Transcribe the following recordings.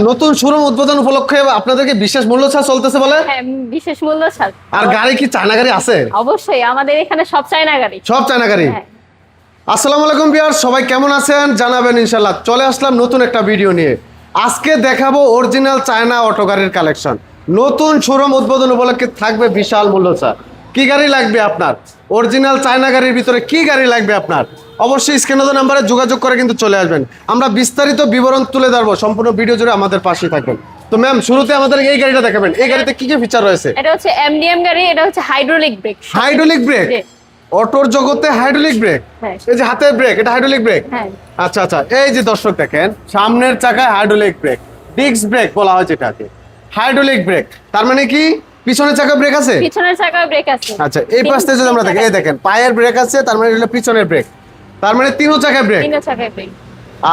নতুন শোরুম উদ্বোধন উপলক্ষে আপনাদেরকে বিশেষ মূল্য ছাড় চলতেছে বলে? হ্যাঁ বিশেষ মূল্য ছাড়। আর গাড়ি কি চায়না গাড়ি আছে? অবশ্যই আমাদের এখানে সব চায়না গাড়ি। সব চায়না গাড়ি? হ্যাঁ। আসসালামু আলাইকুম বিয়ার সবাই কেমন আছেন? জানাবেন ইনশাআল্লাহ। চলে আসলাম নতুন একটা ভিডিও নিয়ে। আজকে দেখাবো অরিজিনাল চায়না অটো গাড়ির কালেকশন নতুন শোরুম উদ্বোধন উপলক্ষে থাকবে বিশাল মূল্য ছাড়। কি গাড়ি লাগবে আপনার? অরিজিনাল চায়না গাড়ির ভিতরে কি গাড়ি লাগবে আপনার? অবশ্যই স্ক্রিনত নাম্বারে যোগাযোগ করে কিন্তু চলে আসবেন। আমরা বিস্তারিত বিবরণ তুলে ধরবো সম্পূর্ণ ভিডিও জুড়ে আমাদের পাশে থাকবেন। তো ম্যাম শুরুতে আমাদের এই গাড়িটা দেখাবেন। এই গাড়িতে কি কি ফিচার রয়েছে? এটা হচ্ছে এমডিএম গাড়ি এটা হচ্ছে হাইড্রোলিক ব্রেক হাইড্রোলিক ব্রেক অটোর জগতে হাইড্রোলিক ব্রেক হ্যাঁ। এই যে হাতের ব্রেক এটা হাইড্রোলিক ব্রেক হ্যাঁ। আচ্ছা আচ্ছা এই যে দর্শক দেখেন সামনের চাকায় হাইড্রোলিক ব্রেক ডিস্ক ব্রেক বলা হয় যেটাকে। হাইড্রোলিক ব্রেক তার মানে কি? পিছনের চাকা ব্রেক আছে? পিছনের চাকায় ব্রেক আছে। আচ্ছা এই পাশ থেকে যদি আমরা দেখি এই দেখেন পায়ের ব্রেক আছে তার মানে হলো পিছনের ব্রেক তার মানে তিনও চাকায় ব্রেক তিনটা চাকায় ব্রেক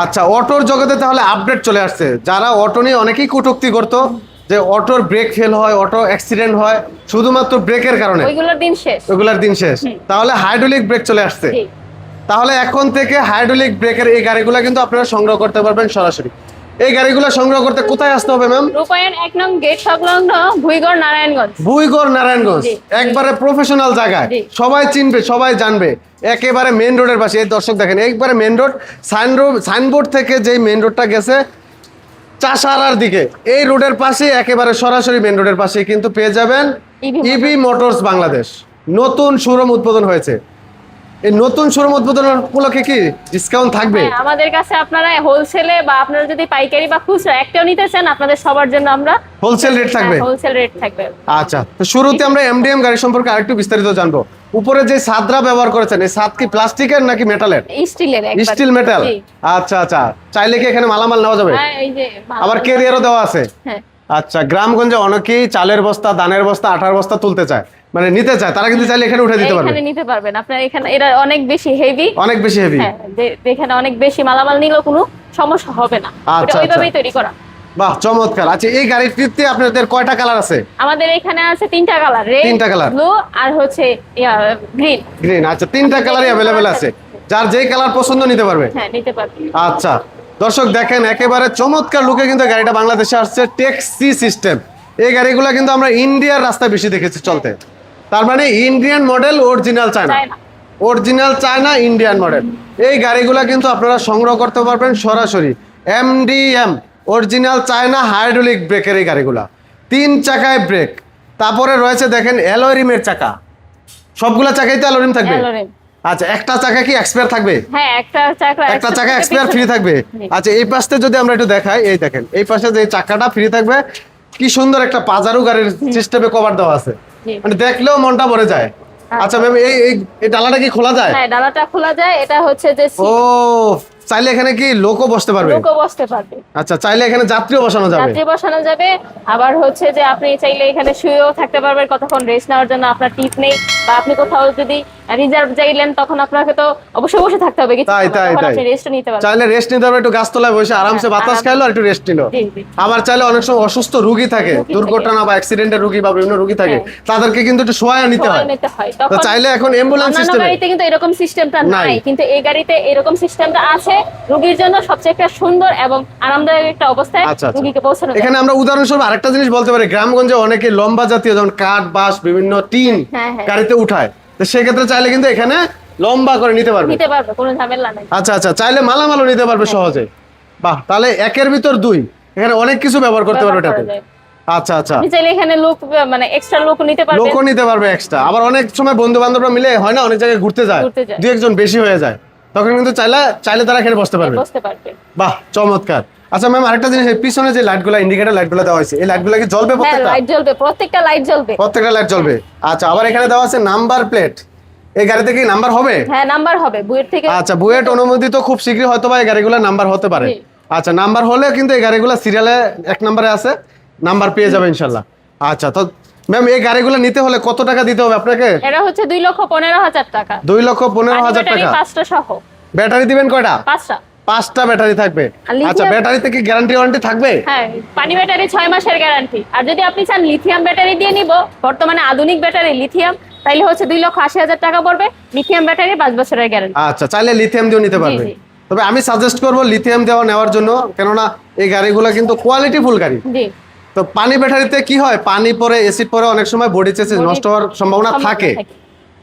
আচ্ছা অটোর জগতে তাহলে আপডেট চলে আসছে। যারা অটো নিয়ে অনেকেই কটূক্তি করতো যে অটোর ব্রেক ফেল হয় অটো অ্যাক্সিডেন্ট হয় শুধুমাত্র ব্রেকের কারণে। ওইগুলোর দিন শেষ। ওগুলার দিন শেষ। তাহলে হাইড্রোলিক ব্রেক চলে আসছে। তাহলে এখন থেকে হাইড্রোলিক ব্রেকের এই গাড়িগুলো কিন্তু আপনারা সংগ্রহ করতে পারবেন সরাসরি। এই গাড়িগুলো সংগ্রহ করতে কোথায় আসতে হবে ম্যাম রূপায়ণ এক নং গেট সংলগ্ন ভুইগড় নারায়ণগঞ্জ। বুইগড় নারায়ণগঞ্জ। একবারে প্রফেশনাল জায়গায়। জি। সবাই চিনবে সবাই জানবে। একেবারে মেন রোডের পাশে। এই দর্শক দেখেন একবারে main road sign road signboard থেকে যেই মেন রোডটা গেছে চাষারার দিকে। এই রোডের পাশে একেবারে সরাসরি মেন রোডের পাশে কিন্তু পেয়ে যাবেন ইভি মোটরস বাংলাদেশ নতুন শোরুম উদ্বোধন হয়েছে। এই নতুন শোরুম উদ্বোধন উপলক্ষে কি ডিসকাউন্ট থাকবে? হ্যাঁ আমাদের কাছে আপনারা হোলসেলে বা আপনারা যদি পাইকারি বা খুচরা একটাও নিতে চান আপনাদের সবার জন্য আমরা হোলসেল রেট থাকবে? হোলসেল রেট থাকবে। আচ্ছা তো শুরুতে আমরা এমডিএম গাড়ি সম্পর্কে আরেকটু বিস্তারিত জানব। উপরে যে সাদরা ব্যবহার করেছেন এই সাদ কি প্লাস্টিকের নাকি মেটালের স্টিলের স্টিল মেটাল আচ্ছা আচ্ছা চাইলে কি এখানে মালামাল নেওয়া যাবে? হ্যাঁ আবার কেরিয়ারও দেওয়া আছে? হ্যাঁ। আচ্ছা গ্রামগঞ্জে অনেকেই চালের বস্তা ধানের বস্তা আটার বস্তা তুলতে চায়। মানে নিতে চায় তারা কিন্তু চাইলে এখানে উঠে দিতে পারবে। এখানে নিতে পারবেন। আপনার এখানে এটা অনেক বেশি হেভি অনেক বেশি হেভি হ্যাঁ যে- যেখানে অনেক বেশি মালামাল নিলেও কোনো সমস্যা হবে না। আচ্ছা, এটা ওইভাবেই আচ্ছা। তৈরি করা। বাহ চমৎকার। আচ্ছা এই গাড়িটিতে আপনাদের কয়টা কালার আছে? আমাদের এখানে আছে তিনটা কালার রেড তিনটা colour? ব্লু আর হচ্ছে গ্রিন গ্রিন আচ্ছা তিনটা কালারই অ্যাভেলেবেল আছে। যার যেই কালার পছন্দ নিতে পারবে। হ্যাঁ নিতে পারবেন আচ্ছা দর্শক দেখেন একেবারে চমৎকার লুকে কিন্তু গাড়িটা বাংলাদেশে আসছে টেক্সি সিস্টেম এই গাড়িগুলো কিন্তু আমরা ইন্ডিয়ার রাস্তায় বেশি দেখেছি চলতে। তার মানে Indian model original China. Original China Indian model এই গাড়িগুলো কিন্তু আপনারা সংগ্রহ করতে পারবেন সরাসরি। এমডিএম অরিজিনাল চায়না হাইড্রোলিক ব্রেকের এই গাড়িগুলা। তিন চাকায় ব্রেক তারপরে রয়েছে দেখেন অ্যালোরিমের চাকা। সবগুলা চাকাইতে অ্যালোরিম থাকবে? আচ্ছা একটা চাকা কি এক্সপায়ার থাকবে? হ্যাঁ একটা চাকা একটা চাকা এক্সপায়ার ফ্রি থাকবে। আচ্ছা এই পাশে যদি আমরা একটু দেখাই এই দেখেন এই পাশে যে চাকাটা ফ্রি থাকবে কি সুন্দর একটা পাজারু গাড়ির সিস্টেমে কভার দেওয়া আছে। মানে দেখলেও মনটা ভরে যায়। আচ্ছা ম্যাম এই এই এই ডালাটা কি খোলা যায়? হ্যাঁ ডালাটা খোলা যায়। এটা হচ্ছে যে ও চাইলে এখানে কি লোকও বসতে পারবে? লোকও বসতে পারবে। আচ্ছা চাইলে এখানে যাত্রীও বসানো যাবে। যাত্রী বসানো যাবে। আবার হচ্ছে যে আপনি চাইলে এখানে শুয়েও থাকতে পারবেন। কতক্ষণ রেস্ট নেওয়ার জন্য আপনার টিপ নেই। বা আপনি কোথাও যদি রিজার্ভ চাইলেন তখন আপনাকে তো অবশ্যই বসে থাকতে হবে কিছু তাই, তাই, তাই। রেস্ট নিতে পারবেন চাইলে রেস্ট নিতে পারবে একটু গাছতলায় বসে আরামসে হ্যাঁ, বাতাস খাইলো আর একটু রেস্ট নিল। আবার চাইলে অনেক সময় অসুস্থ রুগী থাকে দুর্ঘটনা বা অ্যাক্সিডেন্টের রুগী বা বিভিন্ন রুগী থাকে হ্যাঁ। তাদেরকে কিন্তু একটু সোয়া নিতে হয় তো চাইলে এখন অ্যাম্বুলেন্স সিস্টেমে গাড়িতে কিন্তু এরকম সিস্টেমটা নাই। কিন্তু এই গাড়িতে এরকম সিস্টেমটা আছে রোগীর জন্য সবচেয়ে একটা সুন্দর এবং আরামদায়ক একটা অবস্থায় আচ্ছা, আচ্ছা। রোগীকে পৌঁছানো। এখানে আমরা উদাহরণস্বরূপ আরেকটা জিনিস বলতে পারি গ্রামগঞ্জে অনেকে লম্বা জাতীয় যেমন কাঠ বাঁশ বিভিন্ন টিন হ্যাঁ, হ্যাঁ। গাড়িতে উঠায়। তো সেক্ষেত্রে চাইলে কিন্তু এখানে লম্বা করে নিতে পারবে। নিতে পারবে কোনো ঝামেলা নাই। আচ্ছা আচ্ছা চাইলে মালামালও নিতে হ্যাঁ। পারবে সহজে। বাহ তাহলে একের ভিতর দুই। এখানে অনেক কিছু ব্যবহার করতে পারবে এটাতে। আচ্ছা আচ্ছা। চাইলে এখানে লোক মানে এক্সট্রা লোক নিতে পারবেন। লোকও নিতে পারবে এক্সট্রা আবার অনেক সময় বন্ধু বান্ধবরা মিলে হয় না অনেক জায়গায় ঘুরতে যায়। ঘুরতে যায়। দুই একজন বেশি হয়ে যায়। তখন কিন্তু চাইলে চাইলে তারা এখানে বসতে পারবে। বসতে পারবে। বাহ চমৎকার। আচ্ছা ম্যাম আরেকটা জিনিস পিছনে যে লাইটগুলো ইন্ডিকেটর লাইটগুলো দেওয়া হয়েছে এই লাইটগুলো কি জ্বলবে হ্যাঁ প্রত্যেকটা? লাইট জ্বলবে প্রত্যেকটা লাইট জ্বলবে। প্রত্যেকটা লাইট জ্বলবে। আচ্ছা আবার এখানে দেওয়া আছে নাম্বার প্লেট এই গাড়িতে কি নাম্বার হবে? হ্যাঁ নাম্বার হবে বুয়েট থেকে। আচ্ছা বুয়েট অনুমোদিত খুব শীঘ্রই হয়তো বা এই গাড়িগুলো নাম্বার হতে পারে। আচ্ছা নাম্বার হলে কিন্তু এই গাড়িগুলো সিরিয়ালে এক নম্বরে আছে নাম্বার পেয়ে যাবে ইনশাল্লাহ। আচ্ছা তো ম্যাম এই গাড়িগুলো নিতে হলে কত টাকা দিতে হবে আপনাকে? এটা হচ্ছে দুই লক্ষ পনেরো হাজার টাকা। দুই লক্ষ পনেরো পানি হাজার ব্যাটারি টাকা? পাঁচটা সহ। ব্যাটারি দিবেন কয়টা? পাঁচটা। পাঁচটা ব্যাটারি থাকবে। আচ্ছা ব্যাটারিতে কি গ্যারান্টি ওয়ারেন্টি থাকবে? হ্যাঁ পানি ব্যাটারি ছয় মাসের গ্যারান্টি আর যদি আপনি চান লিথিয়াম ব্যাটারি দিয়ে নিব বর্তমানে আধুনিক ব্যাটারি লিথিয়াম তাইলে হচ্ছে দুই লক্ষ আশি হাজার টাকা পড়বে লিথিয়াম ব্যাটারি পাঁচ বছরের গ্যারান্টি আচ্ছা চাইলে লিথিয়াম দিয়েও নিতে পারবে। তবে আমি সাজেস্ট করব লিথিয়াম দেওয়া নেওয়ার জন্য কেননা এই গাড়িগুলো কিন্তু কোয়ালিটিফুল গাড়ি। জি। তো পানি ব্যাটারিতে কি হয়? পানি পরে এসিড পরে অনেক সময় বডি চেসে নষ্ট হওয়ার সম্ভাবনা থাকে। থাকে।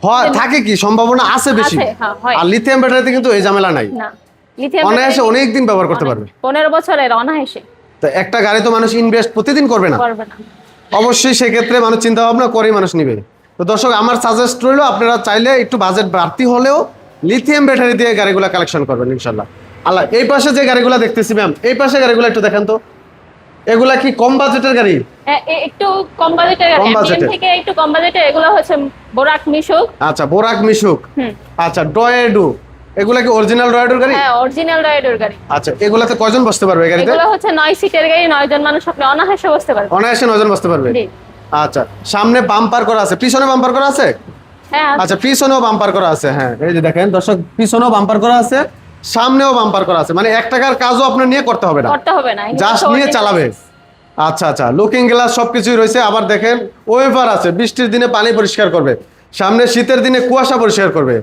হয় থাকে কি? সম্ভাবনা আছে বেশি। হয়। আর লিথিয়াম ব্যাটারিতে কিন্তু এই ঝামেলা নাই। না। লিথিয়াম অনায়াসে অনেক দিন ব্যবহার করতে পারবে। পনেরো বছরের অনায়াসে। তো একটা গাড়ি তো মানুষ ইনভেস্ট প্রতিদিন করবে না। করবে না। অবশ্যই সেক্ষেত্রে মানুষ চিন্তা ভাবনা করেই মানুষ নিবে। তো দর্শক আমার সাজেস্ট রইল আপনারা চাইলে একটু বাজেট বাড়তি হলেও লিথিয়াম ব্যাটারি দিয়ে গাড়িগুলো কালেকশন করবেন ইনশাল্লাহ আল্লাহ এই পাশে যে গাড়িগুলো দেখতেছি ম্যাম এই পাশে গাড়িগুলো একটু দেখেন তো। এগুলা কি কম বাজেটের গাড়ি? একটু কম বাজেটের MDM বাজেটের। থেকে একটু কম বাজেটের এগুলো হচ্ছে বোরাক মিশুক আচ্ছা বোরাক মিশুক আচ্ছা ডয়েডু এগুলা কি অরিজিনাল ডয়েডুর গাড়ি? হ্যাঁ অরিজিনাল রাইডার গাড়ি। আচ্ছা এগুলাতে কয়জন বসতে পারবে গাড়িতে? এগুলো হচ্ছে নয় সিটের গাড়ি নয় জন মানুষ আপনি অনায়াসে বসতে পারবেন। অনায়াসে নয়জন বসতে পারবে? জি। আচ্ছা সামনে বাম্পার করা আছে। পিছনে বাম্পার করা আছে? হ্যাঁ আচ্ছা পিছনেও বাম্পার করা আছে হ্যাঁ এই যে দেখেন দর্শক পিছনেও বাম্পার করা আছে সামনেও বাম্পার করা আছে। মানে এক টাকার কাজও আপনার নিয়ে করতে হবে না। করতে হবে না জাস্ট নিয়ে চালাবে। আচ্ছা আচ্ছা লুকিং গ্লাস সবকিছুই রয়েছে। আবার দেখেন ওয়েভার আছে বৃষ্টির দিনে পানি পরিষ্কার করবে। সামনে শীতের দিনে কুয়াশা পরিষ্কার করবে।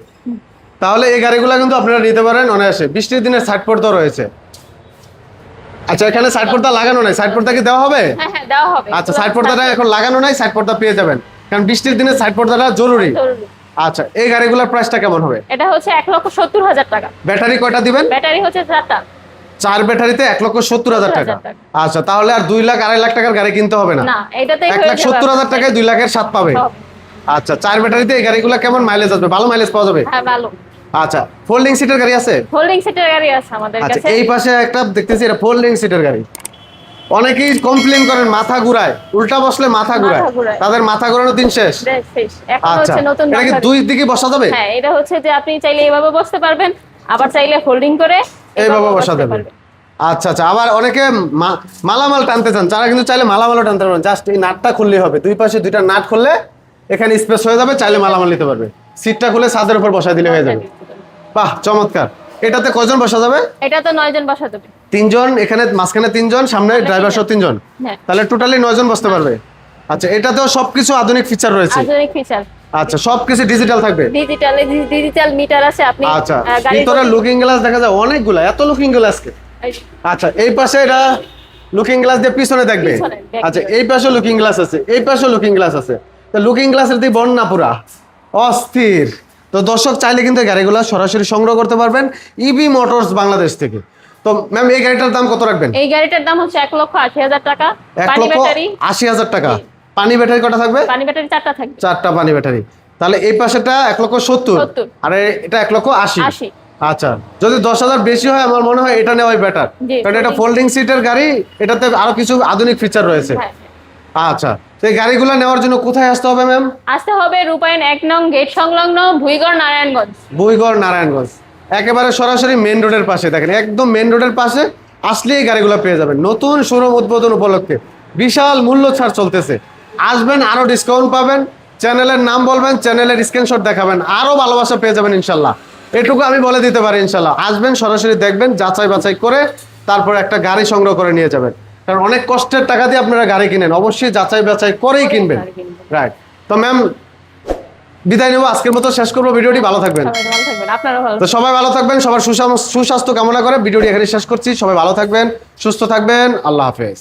তাহলে এই গাড়িগুলো কিন্তু আপনারা নিতে পারেন অনায়াসে। বৃষ্টির দিনে সাইড পর্দা রয়েছে। আচ্ছা এখানে সাইড পর্দা লাগানো নাই। সাইড পর্দা কি দেওয়া হবে? হ্যাঁ হ্যাঁ আচ্ছা সাইড পর্দাটা এখন লাগানো নাই সাইড পর্দা পেয়ে যাবেন। কারণ বৃষ্টির দিনে সাইড পর্দাটা জরুরি। আচ্ছা এই গাড়িগুলোর প্রাইসটা কেমন হবে? এটা হচ্ছে এক লক্ষ সত্তর হাজার টাকা। ব্যাটারি কয়টা দিবেন? ব্যাটারি হচ্ছে চারটা। চার ব্যাটারিতে এক লক্ষ সত্তর হাজার টাকা। আচ্ছা তাহলে আর দুই লাখ আড়াই লাখ টাকার গাড়ি কিনতে হবে না? না এক লাখ সত্তর হাজার টাকায় দুই লাখের সাত পাবে। আচ্ছা চার ব্যাটারিতে এই গাড়িগুলো কেমন মাইলেজ আসবে? ভালো মাইলেজ পাওয়া যাবে? হ্যাঁ ভালো। আচ্ছা ফোল্ডিং সিটের গাড়ি আছে? হোল্ডিং সিটের গাড়ি আছে আমাদের আচ্ছা এই পাশে একটা দেখতেছি এটা ফোল্ডিং সিটের গাড়ি। অনেকেই কমপ্লেন করেন মাথা ঘুরায়। উল্টা বসলে মাথা ঘুরায়। তাদের মাথা ঘোরানোর দিন শেষ। আচ্ছা নতুন এটা কি দুই দিকে বসা যাবে? হ্যাঁ এটা হচ্ছে যে আপনি চাইলে এইভাবে বসতে পারবেন আবার চাইলে হোল্ডিং করে এইভাবে বসা যাবে। আচ্ছা আচ্ছা আবার অনেকে মালামাল টানতে চান। তারা কিন্তু চাইলে মালামালও টানতে পারবেন। জাস্ট এই নাটটা খুললেই হবে। দুই পাশে দুইটা নাট খুললে এখানে স্পেস হয়ে যাবে চাইলে মালামাল নিতে পারবে। সিটটা খুলে ছাদের উপর বসায় দিলে হয়ে যাবে। বাহ চমৎকার। এটাতে কজন বসা যাবে? এটা তো নয় জন বসা যাবে। তিনজন এখানে মাঝখানে তিনজন সামনে ড্রাইভার সহ তিনজন। হ্যাঁ। তাহলে টোটালি নয়জন বসতে পারবে। আচ্ছা এটাতেও সবকিছু আধুনিক ফিচার রয়েছে। আধুনিক ফিচার আচ্ছা সবকিছু ডিজিটাল থাকবে। ডিজিটাল ডিজিটাল মিটার আছে আপনি আচ্ছা ভিতরে লুকিং গ্লাস দেখা যায় অনেকগুলা এত লুকিং গ্লাসকে এই, আচ্ছা এই পাশে এটা লুকিং গ্লাস দিয়ে পিছনে দেখবে। আচ্ছা এই পাশে লুকিং গ্লাস আছে এই পাশে লুকিং গ্লাস আছে। তো লুকিং গ্লাসের দিয়ে বন্যা পুরা। অস্থির। তো দর্শক চাইলে কিন্তু গাড়িগুলো সরাসরি সংগ্রহ করতে পারবেন ইবি মোটরস বাংলাদেশ থেকে। তো ম্যাম এই গাড়িটার দাম কত রাখবেন? এই গাড়িটার দাম হচ্ছে এক লক্ষ আশি হাজার টাকা। এক পানি লক্ষ ব্যাটারি। আশি হাজার টাকা। পানি ব্যাটারি কটা থাকবে? পানি ব্যাটারি চারটা থাকবে। চারটা পানি ব্যাটারি। তাহলে এই পাশেটা এক লক্ষ সত্তর। 70 আর এটা এক লক্ষ আশি। আচ্ছা যদি দশ হাজার বেশি হয় আমার মনে হয় এটা নেওয়াই বেটার কারণ এটা ফোল্ডিং সিটের গাড়ি এটাতে আরও কিছু আধুনিক ফিচার রয়েছে। হ্যাঁ। আচ্ছা তো এই গাড়িগুলো নেওয়ার জন্য কোথায় আসতে হবে ম্যাম আসতে হবে রূপায়ণ এক নং গেট সংলগ্ন ভুইগড় নারায়ণগঞ্জ। বইগড় নারায়ণগঞ্জ। একেবারে সরাসরি মেন রোডের পাশে দেখেন একদম মেন রোডের পাশে আসলেই গাড়িগুলো পেয়ে যাবেন। নতুন শোরুম উদ্বোধন উপলক্ষে বিশাল মূল্য ছাড় চলতেছে। আসবেন আরও ডিসকাউন্ট পাবেন চ্যানেলের নাম বলবেন চ্যানেলের স্ক্রিনশট দেখাবেন আরও ভালোবাসা পেয়ে যাবেন ইনশাল্লাহ। এটুকু আমি বলে দিতে পারি ইনশাল্লাহ। আসবেন সরাসরি দেখবেন যাচাই বাছাই করে তারপর একটা গাড়ি সংগ্রহ করে নিয়ে যাবেন। কারণ অনেক কষ্টের টাকা দিয়ে আপনারা গাড়ি কিনেন। অবশ্যই যাচাই বাছাই করেই কিনবেন। রাইট তো ম্যাম বিদায় নেব। আজকের মতো শেষ করব। ভিডিওটি ভালো থাকবেন। তো সবাই ভালো থাকবেন। সবার সুস্বাস্থ্য কামনা করে ভিডিওটি এখানে শেষ করছি। সবাই ভালো থাকবেন সুস্থ থাকবেন। আল্লাহ হাফেজ।